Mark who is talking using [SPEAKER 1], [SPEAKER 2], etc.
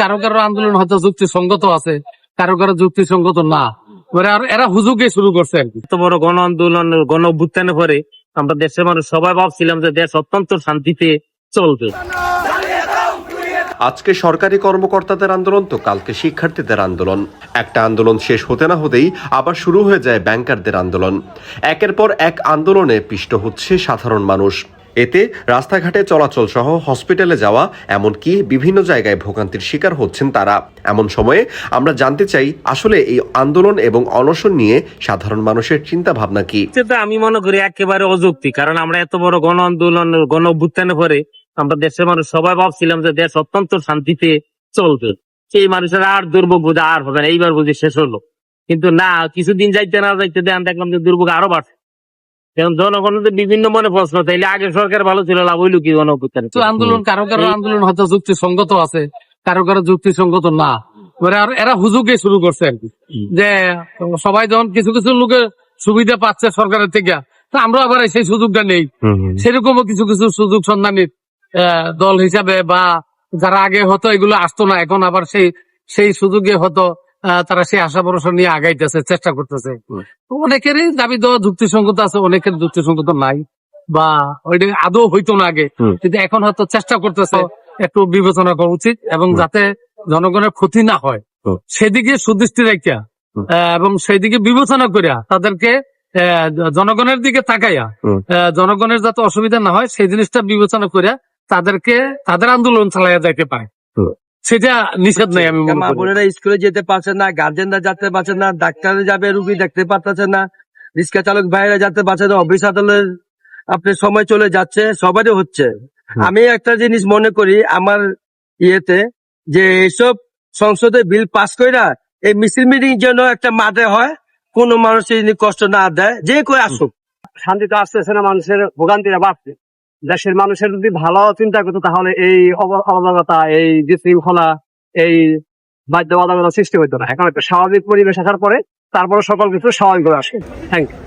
[SPEAKER 1] কারও কারও আন্দোলন হয়তো যুক্তিসঙ্গত আছে কারও কারও যুক্তিসঙ্গত না। এরা এরা হুজুকে শুরু করছে আর কি।
[SPEAKER 2] এত বড় গণ আন্দোলন গণ অভ্যুত্থানের পরে আমরা দেশের মানুষ সবাই ভাবছিলাম যে দেশ অত্যন্ত শান্তিতে চলবে।
[SPEAKER 3] আজকে সরকারি কর্মকর্তাদের আন্দোলন তো কালকে শিক্ষার্থীদের আন্দোলন। একটা আন্দোলন শেষ হতে না হতেই আবার শুরু হয়ে যায় ব্যাংকারদের আন্দোলন। একের পর এক আন্দোলনে পিষ্ট হচ্ছে সাধারণ মানুষ। এতে রাস্তাঘাটে চলাচল সহ হসপিটালে যাওয়া, এমনকি বিভিন্ন জায়গায় ভোগান্তির শিকার হচ্ছেন তারা। এমন সময়ে আমরা জানতে চাই, আসলে এই আন্দোলন এবং অনশন নিয়ে সাধারণ মানুষের চিন্তা ভাবনা কি
[SPEAKER 2] আমি মনে করি একেবারে অযৌক্তিক, কারণ আমরা এত বড় গণ আন্দোলন, গণ অভ্যুত্থানের পরে আমরা দেশের মানুষ সবাই ভাবছিলাম যে দেশ অত্যন্ত শান্তিতে চলবে। সেই মানুষের আর দুর্ভোগ বোধ আর হবে না, এইবার বুঝি শেষ হলো। কিন্তু না, কিছুদিন যাইতে না যাইতে দেখলাম যে দুর্ভোগ আরও বাড়ছে। কারণ জনগণের বিভিন্ন মনে প্রশ্ন তাইলে আগে সরকার ভালো ছিল লাভ হইল কি
[SPEAKER 1] তো আন্দোলন কারও কারও আন্দোলন হয়তো যুক্তিসঙ্গত আছে কারও কারও যুক্তিসঙ্গত না। এরা হুজুকে শুরু করছে আর কি। যে সবাই যখন কিছু কিছু লোকে সুবিধা পাচ্ছে সরকারের থেকে তো আমরা আবার সেই সুযোগটা নেই। সেরকমও কিছু কিছু সুযোগ সন্ধানী আহ, দল হিসাবে বা যারা আগে হতো এগুলো আসতো না এখন আবার সেই সেই সুযোগে হতো তারা সেই আশা ভরসা নিয়ে আগাইতেছে চেষ্টা করতেছে। অনেকেরই দাবি দেওয়া যুক্তিসঙ্গত আছে অনেকের যুক্তিসঙ্গত নাই বা ওইটা আদৌ হইতো না আগে। কিন্তু এখন হয়তো চেষ্টা করতেছে একটু বিবেচনা করা উচিত এবং যাতে জনগণের ক্ষতি না হয়। সেদিকে সুদৃষ্টি রেখা এবং সেদিকে বিবেচনা করিয়া তাদেরকে আহ, জনগণের দিকে তাকাইয়া জনগণের যাতে অসুবিধা না হয় সেই জিনিসটা বিবেচনা করিয়া তাদেরকে তাদের আন্দোলন চালাইয়া যাইতে পারে। সেটা নিষেধ নেই আমি
[SPEAKER 4] মা বোনেরা স্কুলে যেতে পারছে না গার্জেনরা যেতে পারছে না ডাক্তারে যাবে রুগী দেখতে পারতেছে না রিক্সা চালক ভাইরা যেতে পারছে না অফিস আদালতের আপনি সময় চলে যাচ্ছে সবারই হচ্ছে। আমি একটা জিনিস মনে করি আমার ইয়েতে যে এইসব সংসদে বিল পাস কইরা এই মিছিল মিটিং যেন একটা মাঠে হয় কোনো মানুষের কষ্ট না দেয় যে করে আসুক।
[SPEAKER 5] শান্তি তো আসতেছে না মানুষের ভোগান্তিটা বাড়ছে। দেশের মানুষের যদি ভালো চিন্তা করতো, তাহলে এই অবাধকতা, এই এই শৃঙ্খলা এই বাধ্যবাধকতা সৃষ্টি হইতো না। এখন একটা স্বাভাবিক পরিবেশ আসার পরে তারপরে সকল কিছু স্বাভাবিক আসে। Thank you